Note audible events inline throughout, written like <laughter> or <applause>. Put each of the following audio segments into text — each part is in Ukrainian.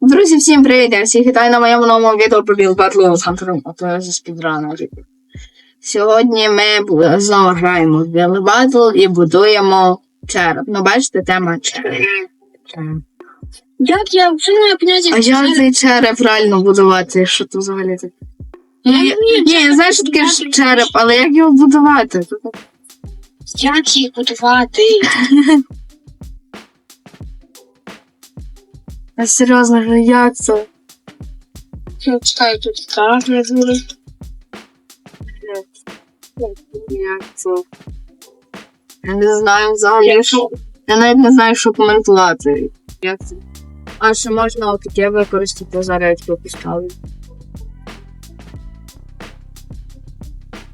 Друзі, всім привіт! Я всіх вітаю на моєму новому відео про Bill Battle з Хантером, а то я зі спідранерів. Сьогодні ми знову граємо в Bill Battle і будуємо череп. Ну, бачите, тема череп. Як я взагалі поняття? А як цей череп реально будувати? Що це взагалі таке? Ні, я знаю, що таке череп, але як його будувати? Як їх будувати? <laughs> А серйозно, ну як це? Ну, Чекай, тут так не буде. Як це? Я не знаю взагалі, що. Я навіть не знаю, що коментувати. Як це? А ще можна отаке використати зараз, як поставлю.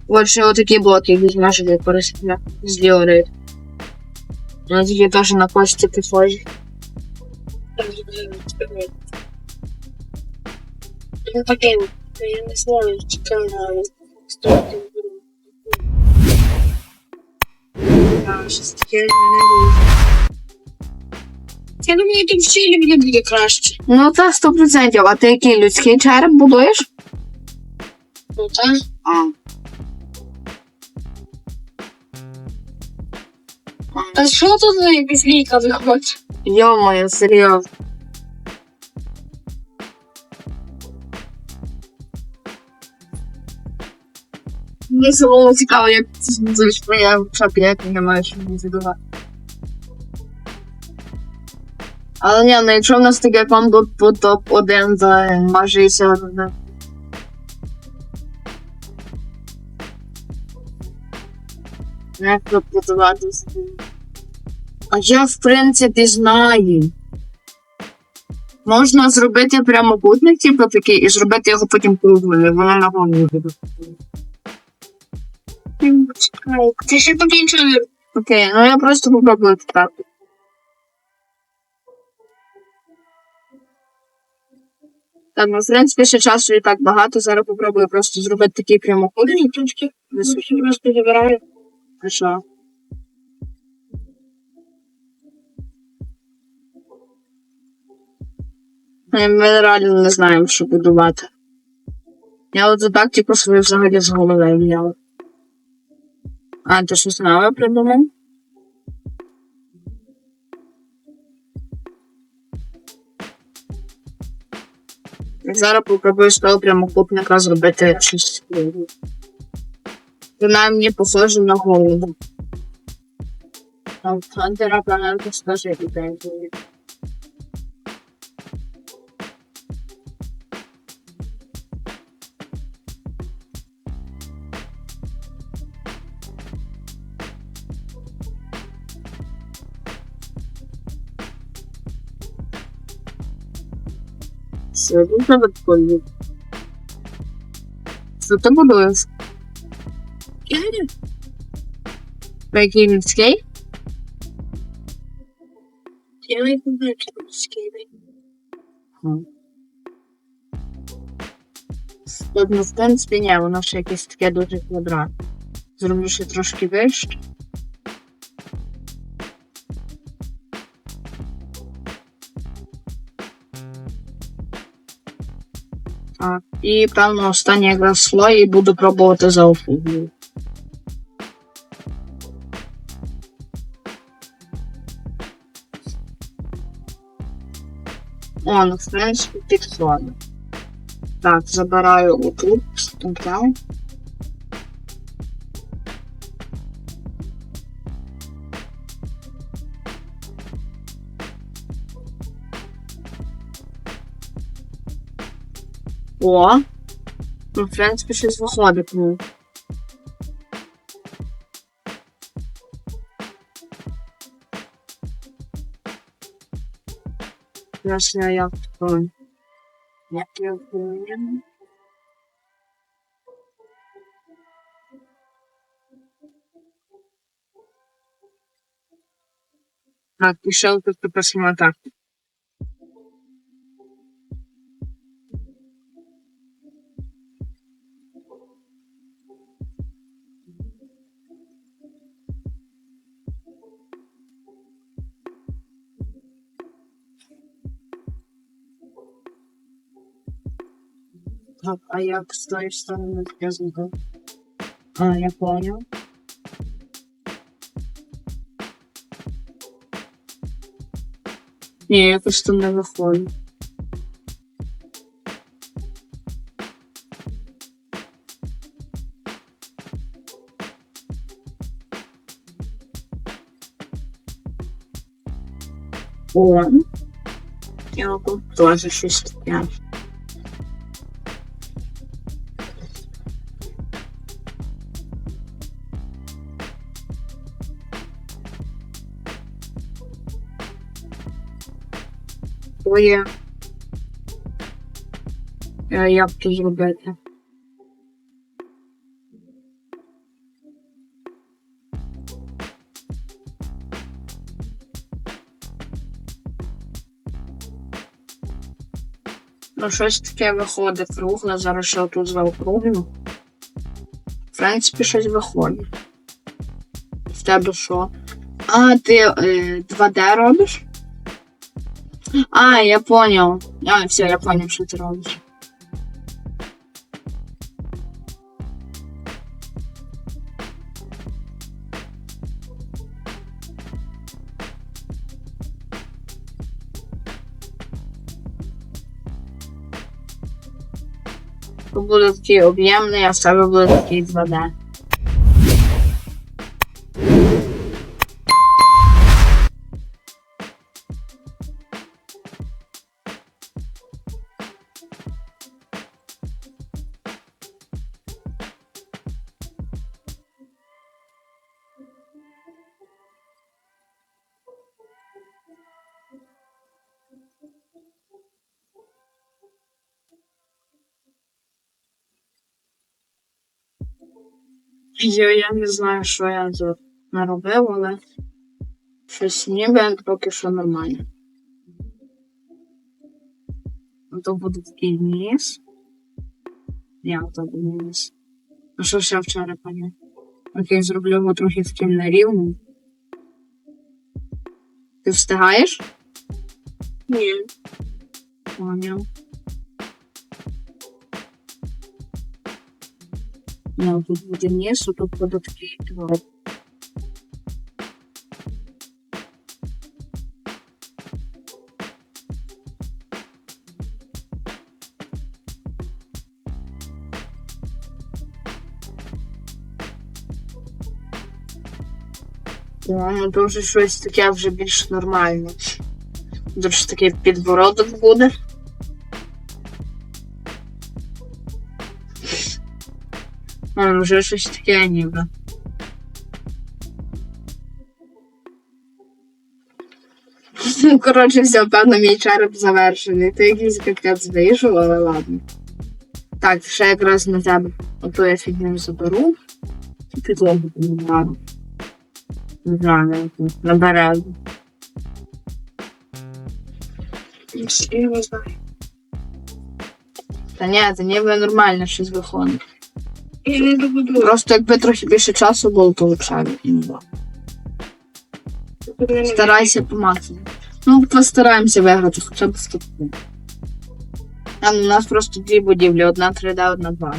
От ще отакі блоки візьмеш використати з діорит. Я тільки теж на кості похожі. Ну, таке, я не знаю, чекай на сторону. А, щось таке не дуже. Я думаю, тут в Чилі мені буде краще. Ну, це 100%. А ти який людський череп будуєш? Ну, так? А. А що тут за якась ліка виходить? Йо-моє, серйозно. Мені самому цікаво, як це зробиш, бо я в шокі, як не відбувати. Але ні, ну якщо в нас таке комбо по топ-1, то може і одне. Як готуватися? А я, в принципі, знаю. Можна зробити прямокутник, типу такий, і зробити його потім круглим, воно на голові буде. Чекай, ти ще поки нічого не Окей, ну я просто попробую так. Так, ну, в принципі, ще часу і так багато. Зараз попробую просто зробити такий прямокутник. Ні, трошки висохи просто забираю. А що? Ми реально не знаємо, що будувати. Я от так типу свою взагалі з голови взяла. А, ти щось нове придумав? Зараз попробую з того прямокутника зробити щось. Принаймні похоже на голову. Там Хантера планету скаже ідею. Все, дуже відповідь. Що ти будуєш? Я не Який людський? я не знаю, чи тут скидай. Одну в принципі, ні, воно ще якесь таке дуже і певно останнє якраз слой і буду пробувати за офугію. О, ну в принципі підходить. Так, забираю отут, вставляю. О! Ну, в принципі, щось виходить. Ну. Зараз я як такое. Як я впевнений. Так, пішов тут тепер а як з тої сторони я зробив? А, я понял. Ні, якось то не виходить. О, я тут теж щось. Твоє. Е, Як це зробити? Ну, щось таке виходить кругле, зараз ще тут заокруглю. В принципі, щось виходить. В тебе що? А, ти е, 2D робиш? А, я понял. А, все, я понял, що ти робиш. То буде такий об'ємний, а в тебе буде такий 2D. Я, я не знаю, що я тут наробив, але щось ніби поки що нормально. То буде такий ніс. Я то буде ніс. А що ще вчора поняв? Окей, зроблю його трохи таким нерівним. Ти встигаєш? Ні. Поняв. Тут буде низ, тут творог. Ну, вже щось таке вже більш нормальне. Дуже такий підбородок буде. А, вже щось таке ніби. <laughs> Коротше, все, певно, мій череп завершений. Ти якийсь капець вийшов, але ладно. Так, ще якраз на тебе. Ото я фігню заберу. Підлогу наберу. Не знаю, набере. Я не знаю. Та ні, це ніби нормально щось виходить. Я не добуду. Просто якби трохи більше часу було, то б було. Старайся по максимуму. Ну, постараємося виграти хоча б 100 пунктів. А ну, у нас просто дві будівлі: одна 3D, одна 2D.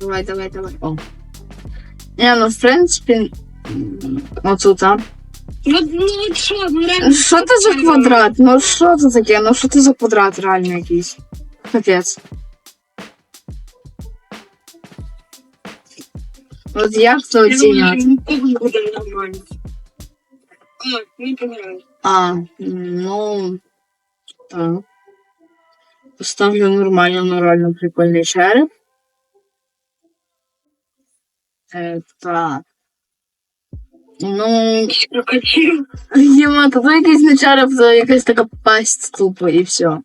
Давай, давай, давай. О. Не, ну в принципі. Оцю там. Ну, ну, що, ну реально. Що це за квадрат? Ну що це таке? Ну що це за квадрат реально якийсь? Капець. От як це Я думаю, оцінювати? ніколи не буде нормально. А, не помираю. А, ну. Так. Поставлю нормально, нормально прикольний череп. Е, так. Ну, Крокодил. Єма, то якийсь не череп, то якась така пасть тупо і все.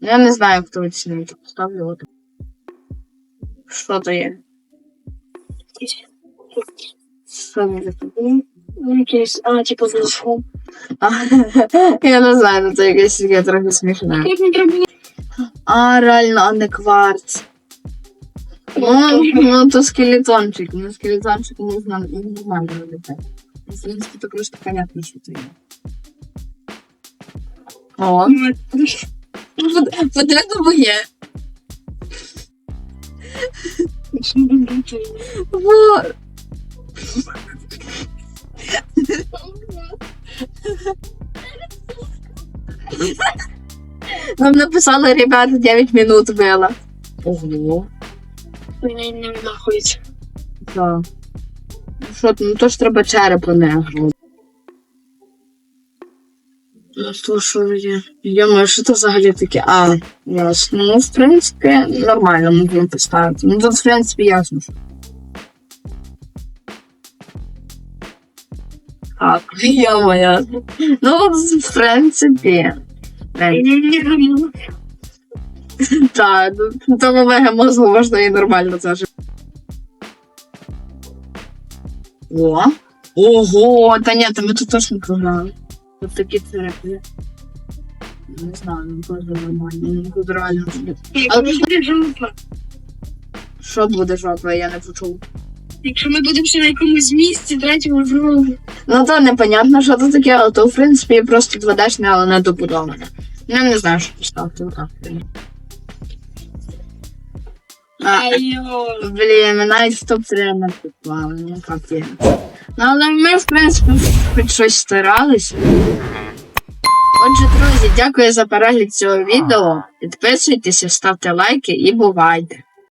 Я не знаю, хто оцінить. Поставлю от. Що то є? Що таке? Ну, якийсь, а, типу. <laughs> Я не знаю, ну це якесь таке трохи не було? А, реально, а не кварц. Ну, ну то скелетончик. Ну, скелетончик не знаю, не знаю. В принципі, то просто понятно, що це є. О, потрібно моє. Во. Нам написали, ребята, 9 минут было. Ого. Мене не нахується. Так. Ну що, ну то ж треба черепу не грати. То що є? Думаю, що це взагалі таке? А, ясно. Ну, в принципі, нормально можна поставити. Ну тут, в принципі, ясно. Так, я моя. Ну, в принципі. е, Так, тому мега мозгу можна і нормально зажити. О. Ого, та ні, та ми тут точно програли. Тут такі церкви. Не знаю, ну теж нормально. Ну, тут реально. Будемо жопа. Що буде жопа, я не почув. Якщо ми будемо ще на якомусь місці, третьому жопу. Ну то непонятно, що це таке, але то в принципі просто 2D, але не добудоване. Ну не знаю, що поставити отак. А, Блін, навіть в топ-3 не ну капець. Ну, але ми, в принципі, хоч щось старалися. Отже, друзі, дякую за перегляд цього відео. Підписуйтеся, ставте лайки і бувайте!